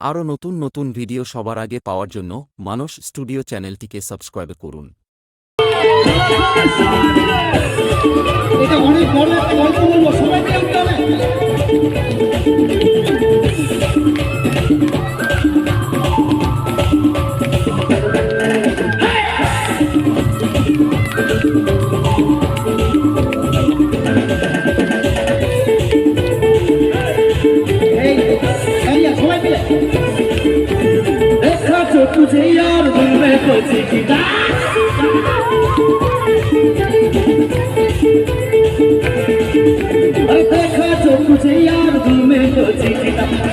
আরও নতুন নতুন ভিডিও সবার আগে পাওয়ার জন্য মানস স্টুডিও চ্যানেলটিকে সাবস্ক্রাইব করুন।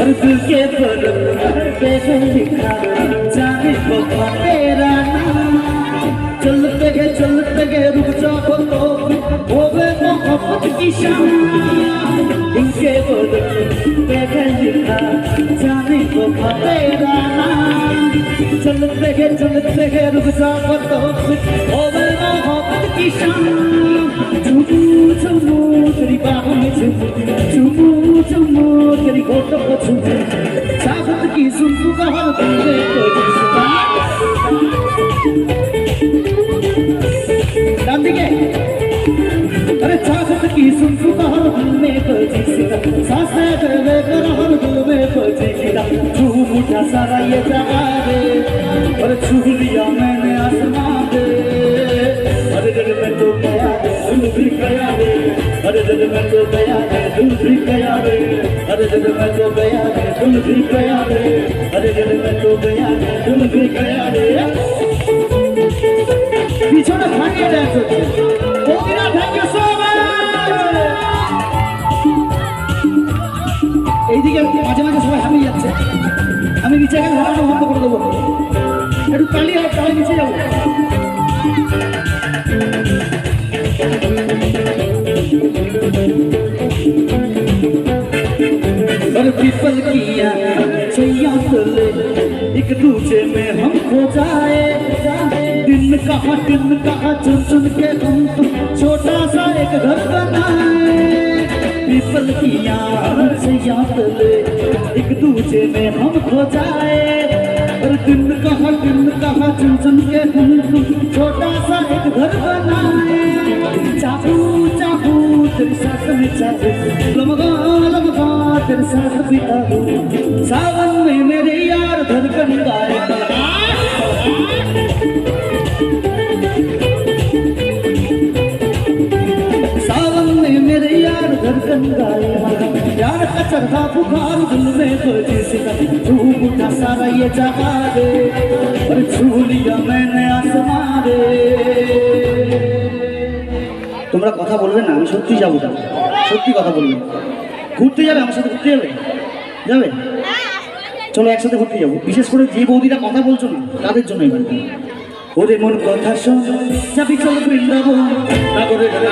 दिल के पर पे लिखा जाने को तेरा नाम चलते गए चलते गए रुक जाओ तो होवे मोहब्बत की शाम दिल के पर पे लिखा जाने को तेरा नाम चलते गए चलते गए रुक जाओ तो होवे मोहब्बत की शाम चुमू चुमू তেরি বাহুনি চুমু চুমু চুমু, তেরি গোট পছুমু সাবত কি সুমু কহর তুমে দিকে আরে সাবত কি সুমু কহর তুমে তোরি সাসে अरे दिल में तो गया दिल भी गया रे अरे दिल में तो गया दिल भी गया रे अरे दिल में तो गया दिल भी गया रे পিছনে ভাঙিয়ে ড্যান্স হচ্ছে বৌদিরা থ্যাংক ইউ সো এইদিকে মাঝে মাঝে সবাই হারিয়ে যাচ্ছে আমি নিচে গেলে হারানো বন্ধ করে দেবো একটু তালি আর তালে নিচে যাবো और पीपल किया छैया तले एक दूजे में हम खो जाए। दिन कहा दिन कहा चुन चुन के हम छोटा सा एक घर बनाए। पीपल किया छैया तले एक दूजे में हम खो जाए। और दिन कहा दिन कहा चुन चुन के हम छोटा सा एक घर बनाए। सावन में मेरे यार धड़कन गाए सावन में मेरे यार धड़कन गाए यार का चढ़ा बुखार दिल में तो जिसका सारा ये जगा কথা বলবে না, আমি সত্যি যাব না সত্যি কথা বলবে ঘুরতে যাবে, আমার সাথে ঘুরতে যাবে? যাবে? চলো একসাথে ঘুরতে যাব। বিশেষ করে যে বৌদিরা কথা বলছো না, তাদের জন্য এবার ওরে মন কথা শোন, যাবি চল বৃন্দাবন।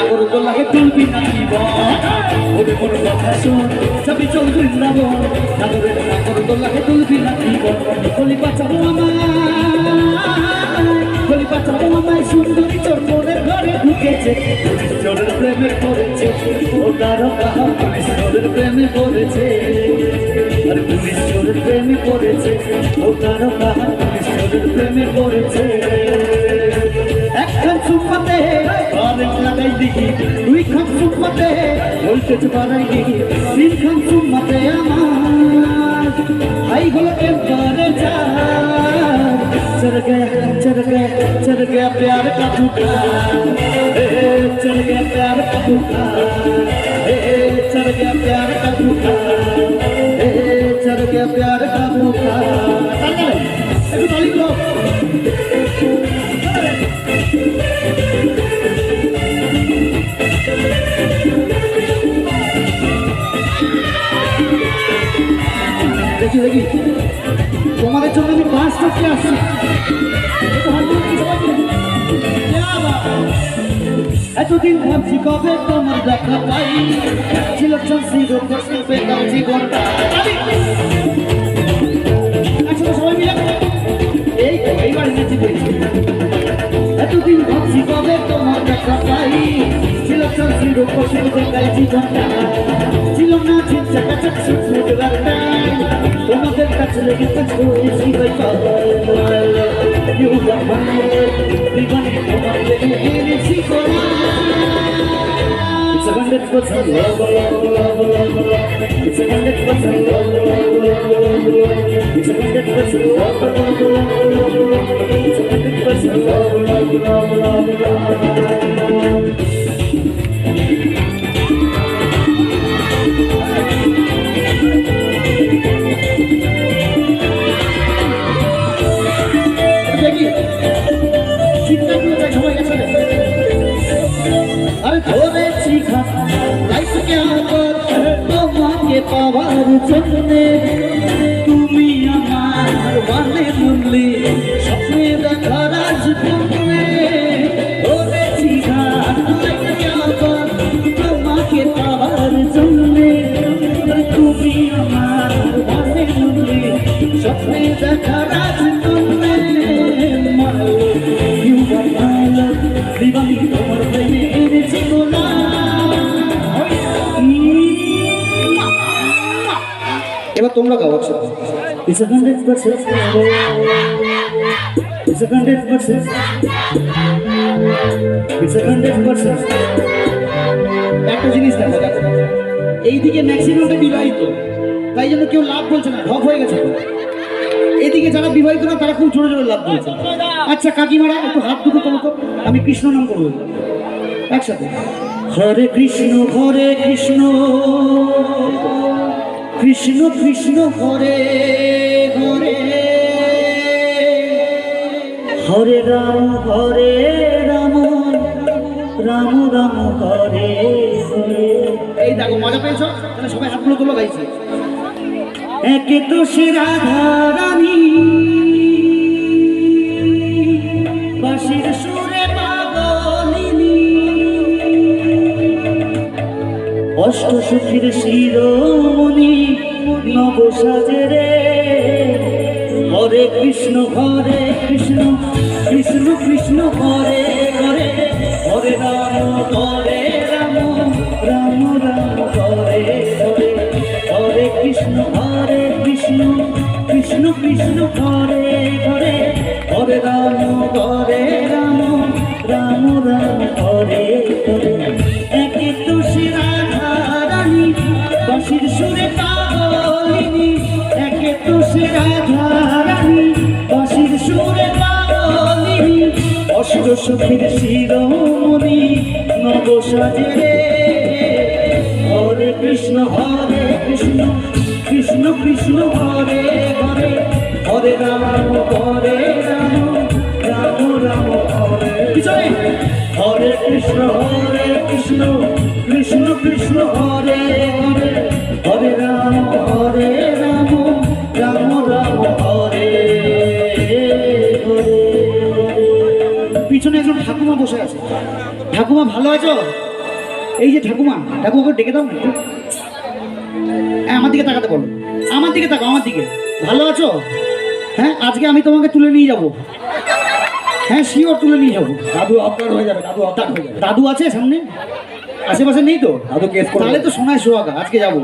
মন যাবি ঢুকেছে জোরের প্রেমে পড়েছে ও তারও কাহা পুলিশ জোরের প্রেমে পড়েছে আর পুলিশ জোরের প্রেমে পড়েছে ও তারও কাহা পুলিশ জোরের প্রেমে পড়েছে একখান সুপাতে আরেক লাগাই দিঘি দুই খান সুপাতে ভোল্টেজ বাড়াই দিঘি তিন খান সুপাতে আমার হাই হলো টেম্পারেচার চল গয়া চল গয়া চল গয়া প্যার কা ঝুটা प्यार का दुकान चढ़ गया प्यार का दुकान चढ़ गया प्यार আর খাবো একটু তালি দাও দেখি দেখি তোমাদের জন্য আমি পাঁচ টপকে আসছি এতদিন ভাবছি কবে তোমার দেখা পাই? ছিল চলছিল প্রশ্ন পেতাম জীবনটা এতদিন ভাবছি কবে তোমার দেখা পাই? ছিল চলছিল প্রশ্ন পেতাম জীবনটা ছিল না তোমাদের কাছে লেগে থাকব It's a wonderful song, love, love, love, love, love. It's love, wonderful song, love, love, love, love, love. It's a wonderful song, love, love, love, love, love. It's a love, song, love, love, love, love, love. পাওয়ার জন্যে a hundred percent It's a hundred percent It's a hundred percent একটা জিনিস দেখো এইদিকে ম্যাক্সিমামটা বিবাহিত। তাই জন্য কেউ লাভ বলছে না, ঢপ হয়ে গেছে। এদিকে যারা বিবাহিত না, তারা খুব জোরে জোরে লাভ বলছে। আচ্ছা কাকিমারা, একটু হাত দুটো তোলো তো। আমি কৃষ্ণ নাম করব। একসাথে। হরে কৃষ্ণ হরে কৃষ্ণ। কৃষ্ণ কৃষ্ণ হরে হরে। হরে রাম হরে রাম রাম রাম, হরে এই দেখো, মজা পেয়েছ? সবাই হাতগুলো তোলো গাইছে। একে তো সে রাধা রানী। বাসির অষ্ট সুখীর শিরোমণি নব সাজে রে। হরে কৃষ্ণ হরে কৃষ্ণ কৃষ্ণ কৃষ্ণ হরে হরে হরে রাম হরে রাম রাম রাম হরে হরে হরে কৃষ্ণ হরে কৃষ্ণ কৃষ্ণ কৃষ্ণ হরে অষ্ট সুখের শিরোমণি নব সাজে রে হরে কৃষ্ণ হরে কৃষ্ণ কৃষ্ণ কৃষ্ণ হরে হরে। হরে রাম হরে রাম রাম রাম হরে। হরে কৃষ্ণ হরে কৃষ্ণ কৃষ্ণ কৃষ্ণ হরে হরে হরে। ঠাকুমা ভালো আছো? এই যে ঠাকুমা ঠাকুমাকে ডেকে দাও না হ্যাঁ আমার দিকে তাকাতে বলো। আমার দিকে তাকাও আমার দিকে। ভালো আছো? হ্যাঁ আজকে আমি তোমাকে তুলে নিয়ে যাব। হ্যাঁ শিওর তুলে নিয়ে যাব। দাদু আপনার হয়ে যাবে দাদু আপনার হয়ে যাবে। দাদু আছে সামনে? আশেপাশে নেই তো? দাদু কেস তাহলে তো সোনায় সোহাগা আজকে যাব।